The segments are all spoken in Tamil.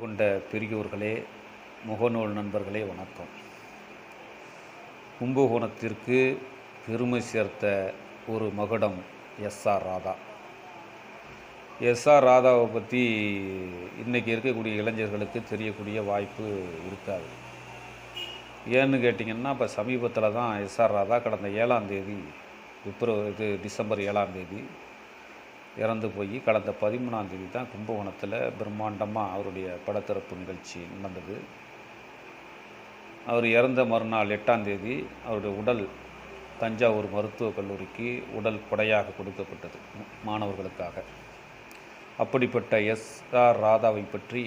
கொண்ட பெரியோர்களே முகநூல் நண்பர்களே வணக்கம். கும்பகோணத்திற்கு பெருமை சேர்த்த ஒரு மகுடம் எஸ்ஆர் ராதா. எஸ்ஆர் ராதாவை பற்றி இன்றைக்கி இருக்கக்கூடிய இளைஞர்களுக்கு தெரியக்கூடிய வாய்ப்பு இருக்காது. ஏன்னு கேட்டிங்கன்னா இப்போ சமீபத்தில் தான் எஸ்ஆர் ராதா கடந்த ஏழாம் தேதி பிப்ரவரி இது டிசம்பர் ஏழாம் தேதி இறந்து போய் கடந்த பதிமூணாம் தேதி தான் கும்பகோணத்தில் பிரம்மாண்டமாக அவருடைய படத்திறப்பு நிகழ்ச்சி நடந்தது. அவர் இறந்த மறுநாள் எட்டாம் தேதி அவருடைய உடல் தஞ்சாவூர் மருத்துவக் கல்லூரிக்கு உடல் கொடையாக கொடுக்கப்பட்டது மாணவர்களுக்காக. அப்படிப்பட்ட எஸ் ஆர் ராதாவை பற்றி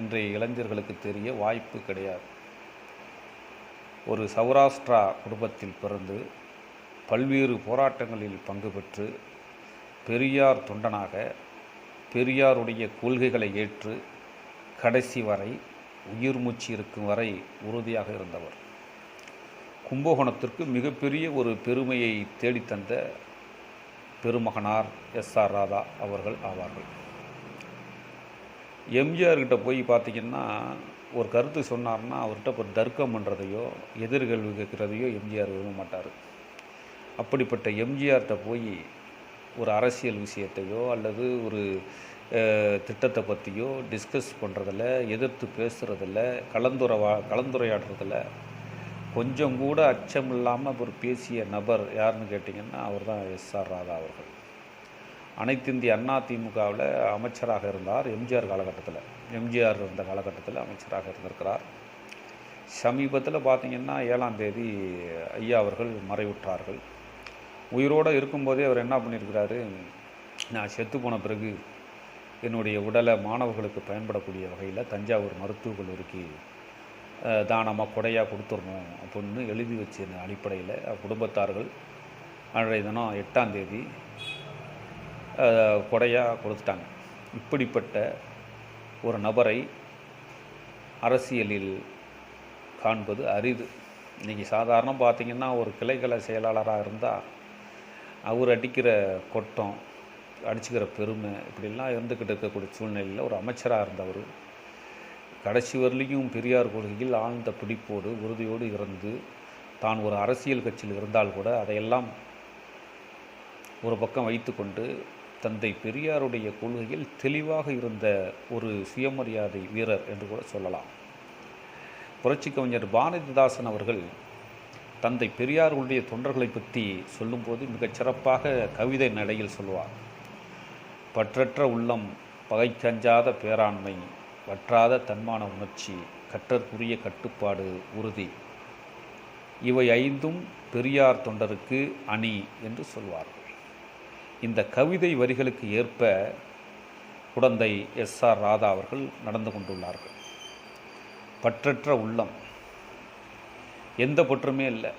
இன்றைய இளைஞர்களுக்கு தெரிய வாய்ப்பு கிடையாது. ஒரு சௌராஷ்டிரா குடும்பத்தில் பிறந்து பல்வேறு போராட்டங்களில் பங்கு பெற்று பெரியார் தொண்டனாக பெரியாருடைய கொள்கைகளை ஏற்று கடைசி வரை உயிர் மூச்சு இருக்கும் வரை உறுதியாக இருந்தவர். கும்பகோணத்திற்கு மிகப்பெரிய ஒரு பெருமையை தேடித்தந்த பெருமகனார் எஸ் ஆர் ராதா அவர்கள் ஆவார்கள். எம்ஜிஆர் கிட்ட போய் பார்த்தீங்கன்னா ஒரு கருத்து சொன்னார்னா அவர்கிட்ட ஒரு தர்க்கம் பண்ணுறதையோ எதிர்கேள்வி கேட்குறதையோ எம்ஜிஆர் விரும்ப மாட்டார் அப்படிப்பட்ட எம்ஜிஆர்கிட்ட போய் ஒரு அரசியல் விஷயத்தையோ அல்லது ஒரு திட்டத்தை பற்றியோ டிஸ்கஸ் பண்ணுறதில்ல எதிர்த்து பேசுகிறதில்ல கலந்துரவா கலந்துரையாடுறதில்ல. கொஞ்சம் கூட அச்சம் இல்லாமல் அவர் பேசிய நபர் யாருன்னு கேட்டிங்கன்னா அவர் தான் எஸ்ஆர் ராதா அவர்கள். அனைத்து இந்திய அண்ணா திமுகவில் அமைச்சராக இருந்தார் எம்ஜிஆர் காலகட்டத்தில். எம்ஜிஆர் இருந்த காலகட்டத்தில் அமைச்சராக இருந்திருக்கிறார். சமீபத்தில் பார்த்திங்கன்னா ஏழாம் தேதி ஐயா அவர்கள் மறைவுற்றார்கள். உயிரோடு இருக்கும்போதே அவர் என்ன பண்ணியிருக்கிறாரு? நான் செத்து போன பிறகு என்னுடைய உடலை மாணவர்களுக்கு பயன்படக்கூடிய வகையில் தஞ்சாவூர் மருத்துவக் கல்லூரிக்கு தானமாக கொடையாக கொடுத்துடணும் அப்படின்னு எழுதி வச்ச அடிப்படையில் குடும்பத்தார்கள் அன்றைய தினம் எட்டாம் தேதி கொடையாக கொடுத்துட்டாங்க. இப்படிப்பட்ட ஒரு நபரை அரசியலில் காண்பது அரிது. இன்றைக்கி சாதாரணம் பார்த்திங்கன்னா ஒரு கிளைக்கலை செயலாளராக இருந்தால் அவர் அடிக்கிற கொட்டம் அடிச்சுக்கிற பெருமை இப்படிலாம் இருந்துக்கிட்டு இருக்கக்கூடிய சூழ்நிலையில் ஒரு அமைச்சராக இருந்தவர். கடைசி வரலையும் பெரியார் கொள்கையில் ஆழ்ந்த பிடிப்போடு உறுதியோடு இருந்து தான் ஒரு அரசியல் கட்சியில் இருந்தால் கூட அதையெல்லாம் ஒரு பக்கம் வைத்துக்கொண்டு தந்தை பெரியாருடைய கொள்கையில் தெளிவாக இருந்த ஒரு சுயமரியாதை வீரர் என்று கூட சொல்லலாம். புரட்சி கவிஞர் பாரதிதாசன் அவர்கள் தந்தை பெரியார்களுடைய தொண்டர்களை பற்றி சொல்லும்போது மிகச் சிறப்பாக கவிதை நடையில் சொல்வார். பற்றற்ற உள்ளம் பகைக்கஞ்சாத பேராண்மை வற்றாத தன்மான உணர்ச்சி கற்றற்குரிய கட்டுப்பாடு உறுதி. இவை ஐந்தும் பெரியார் தொண்டருக்கு அணி என்று சொல்வார்கள் இந்த கவிதை வரிகளுக்கு ஏற்ப குடந்தை எஸ் ஆர் ராதா அவர்கள் நடந்து கொண்டுள்ளார்கள். பற்றற்ற உள்ளம் எந்த பற்றுமே இல்லை.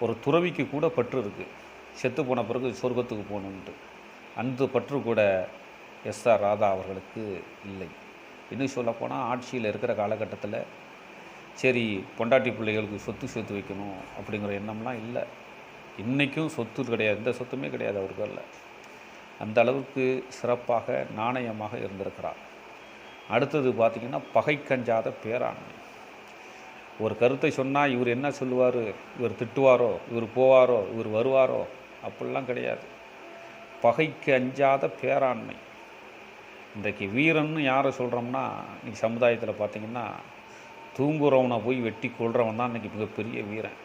ஒரு துறவிக்கு கூட பற்று இருக்குது செத்து போன பிறகு சொர்க்கத்துக்கு போகணுன்ட்டு அந்த பற்று கூட எஸ் ஆர் ராதா அவர்களுக்கு இல்லை. இன்னும் சொல்லப்போனால் ஆட்சியில் இருக்கிற காலகட்டத்தில் சரி பொண்டாட்டி பிள்ளைகளுக்கு சொத்து சேர்த்து வைக்கணும் அப்படிங்கிற எண்ணம்லாம் இல்லை. இன்றைக்கும் சொத்து கிடையாது. எந்த சொத்துமே கிடையாது அவர்களில் அந்த அளவுக்கு சிறப்பாக நாணயமாக இருந்திருக்கிறார். அடுத்தது பார்த்திங்கன்னா பகை கஞ்சாத பேராண்மை. ஒரு கருத்தை சொன்னால் இவர் என்ன சொல்லுவார்? இவர் திட்டுவாரோ? இவர் போவாரோ? இவர் வருவாரோ? அப்படிலாம் கிடையாது. பகைக்கு அஞ்சாத பேராண்மை. இன்றைக்கு வீரன்னு யாரை சொல்கிறோம்னா இன்றைக்கி சமுதாயத்தில் பார்த்திங்கன்னா தூங்குறவனை போய் வெட்டி கொள்றவன் தான் இன்றைக்கி மிகப்பெரிய வீரன்.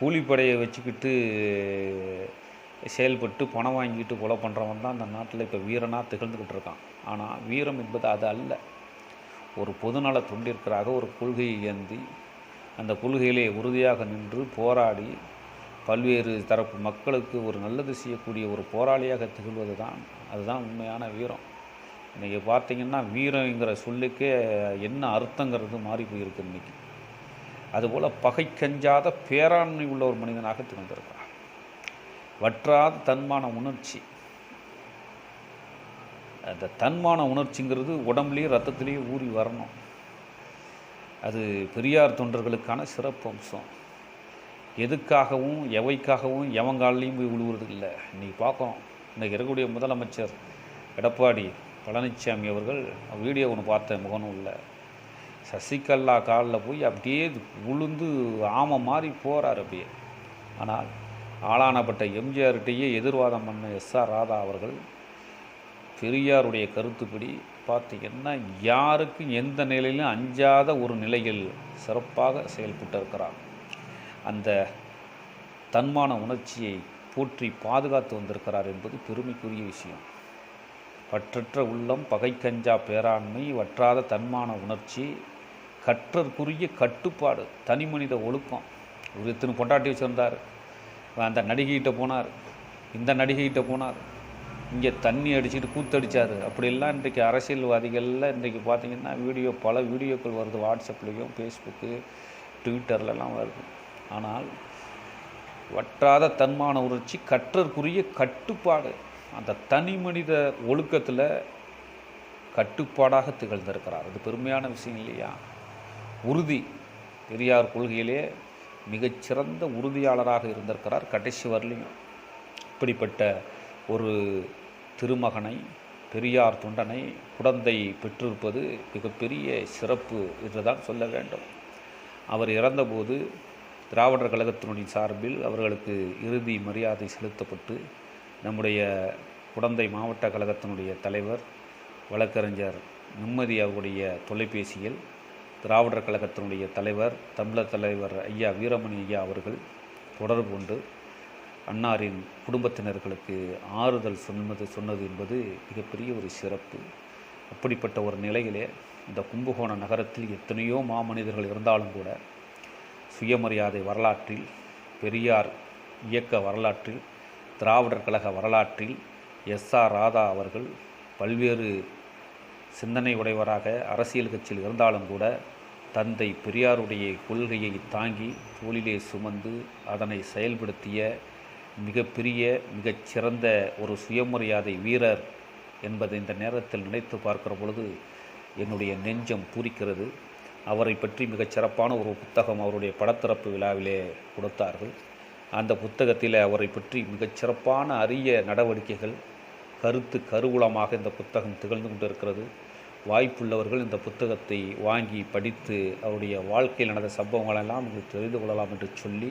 கூலிப்படையை வச்சுக்கிட்டு செயல்பட்டு பணம் வாங்கிட்டு கொலை பண்ணுறவன் தான் அந்த நாட்டில் இப்போ வீரனாக திகழ்ந்துக்கிட்டு இருக்கான். ஆனால் வீரம் என்பது அது அல்ல. ஒரு பொதுநல தொண்டிற்காக ஒரு கொள்கையை ஏந்தி அந்த கொள்கையிலே உறுதியாக நின்று போராடி பல்வேறு தரப்பு மக்களுக்கு ஒரு நல்லது செய்யக்கூடிய ஒரு போராளியாக திகழ்வது தான் அதுதான் உண்மையான வீரம். இன்றைக்கி பார்த்தீங்கன்னா வீரங்கிற சொல்லுக்கே என்ன அர்த்தங்கிறது மாறி போயிருக்கு இன்றைக்கி அதுபோல் பகை கஞ்சாத பேராண்மை உள்ள ஒரு மனிதனாக திகழ்ந்திருக்கிறார். வற்றாத தன்மான உணர்ச்சி. அந்த தன்மான உணர்ச்சிங்கிறது உடம்புலேயும் ரத்தத்துலேயும் ஊறி வரணும். அது பெரியார் தொண்டர்களுக்கான சிறப்பு அம்சம் எதுக்காகவும் எவைக்காகவும் எவங்காலையும் போய் விழுவுறது இல்லை இன்றைக்கி பார்க்குறோம் இன்றைக்கி இருக்கக்கூடிய முதலமைச்சர் எடப்பாடி பழனிசாமி அவர்கள் வீடியோ ஒன்று பார்த்தேன் முகநூலில். சசிகலா காலில் போய் அப்படியே உளுந்து ஆமை மாதிரி போகிறார் அப்படியே. ஆனால் ஆளானப்பட்ட எம்ஜிஆர்கிட்டையே எதிர்வாதம் பண்ண எஸ்ஆர் ராதா அவர்கள் பெரியாருடைய கருத்துப்படி பார்த்தீங்கன்னா யாருக்கும் எந்த நிலையிலும் அஞ்சாத ஒரு நிலையில் சிறப்பாக செயல்பட்டு இருக்கிறார் அந்த தன்மான உணர்ச்சியை போற்றி பாதுகாத்து வந்திருக்கிறார் என்பது பெருமைக்குரிய விஷயம். பற்றற்ற உள்ளம் பகைக்கஞ்சா பேராண்மை வற்றாத தன்மான உணர்ச்சி கற்றற்குரிய கட்டுப்பாடு தனி மனித ஒழுக்கம். ஒரு இத்தனை பொண்டாட்டி வச்சுருந்தார். அந்த நடிகைகிட்ட போனார். இந்த நடிகைகிட்ட போனார். இங்கே தண்ணி அடிச்சுட்டு கூத்தடிச்சார். அப்படிலாம் இன்றைக்கு அரசியல்வாதிகளில் இன்றைக்கு பார்த்தீங்கன்னா வீடியோ பல வீடியோக்கள் வருது. வாட்ஸ்அப்லேயும் ஃபேஸ்புக்கு ட்விட்டர்லலாம் வருது. ஆனால் வற்றாத தன்மான உணர்ச்சி கற்றற்குரிய கட்டுப்பாடு அந்த தனி மனித ஒழுக்கத்தில் கட்டுப்பாடாக திகழ்ந்திருக்கிறார். அது பெருமையான விஷயம் இல்லையா? உறுதி. பெரியார் கொள்கையிலே மிகச்சிறந்த உறுதியாளராக இருந்திருக்கிறார். கடைசி வரலையும். இப்படிப்பட்ட ஒரு திருமகனை பெரியார் தொண்டனை குழந்தை பெற்றிருப்பது மிகப்பெரிய சிறப்பு என்றுதான் சொல்ல வேண்டும். அவர் இறந்தபோது திராவிடர் கழகத்தினுடைய சார்பில் அவர்களுக்கு இறுதி மரியாதை செலுத்தப்பட்டு நம்முடைய குடந்தை மாவட்ட கழகத்தினுடைய தலைவர் வழக்கறிஞர் நிம்மதி அவருடைய தொலைபேசியில் திராவிடர் கழகத்தினுடைய தலைவர் தமிழர் தலைவர் ஐயா வீரமணி ஐயா அவர்கள் தொடர்பு கொண்டு அன்னாரின் குடும்பத்தினர்களுக்கு ஆறுதல் சொன்னது சொன்னது என்பது மிகப்பெரிய ஒரு சிறப்பு. அப்படிப்பட்ட ஒரு நிலையிலே இந்த கும்பகோண நகரத்தில் எத்தனையோ மாமனிதர்கள் இருந்தாலும் கூட சுயமரியாதை வரலாற்றில் பெரியார் இயக்க வரலாற்றில் திராவிடர் கழக வரலாற்றில் எஸ் ஆர் ராதா அவர்கள் பல்வேறு சிந்தனை உடையவராக அரசியல் கட்சியில் இருந்தாலும் கூட தந்தை பெரியாருடைய கொள்கையை தாங்கி தோளிலே சுமந்து அதனை செயல்படுத்திய மிகப்பெரிய மிகச்சிறந்த ஒரு சுயமரியாதை வீரர் என்பதை இந்த நேரத்தில் நினைத்து பார்க்கிற பொழுது என்னுடைய நெஞ்சம் பூரிக்கிறது. அவரை பற்றி மிகச் சிறப்பான ஒரு புத்தகம் அவருடைய படத்திறப்பு விழாவிலே கொடுத்தார்கள். அந்த புத்தகத்தில் அவரை பற்றி மிகச் சிறப்பான அரிய நடவடிக்கைகள் கருத்து கருவூலமாக இந்த புத்தகம் திகழ்ந்து கொண்டிருக்கிறது. வாய்ப்புள்ளவர்கள் இந்த புத்தகத்தை வாங்கி படித்து அவருடைய வாழ்க்கையில் நடந்த சம்பவங்களெல்லாம் உங்களுக்கு தெரிந்து கொள்ளலாம் என்று சொல்லி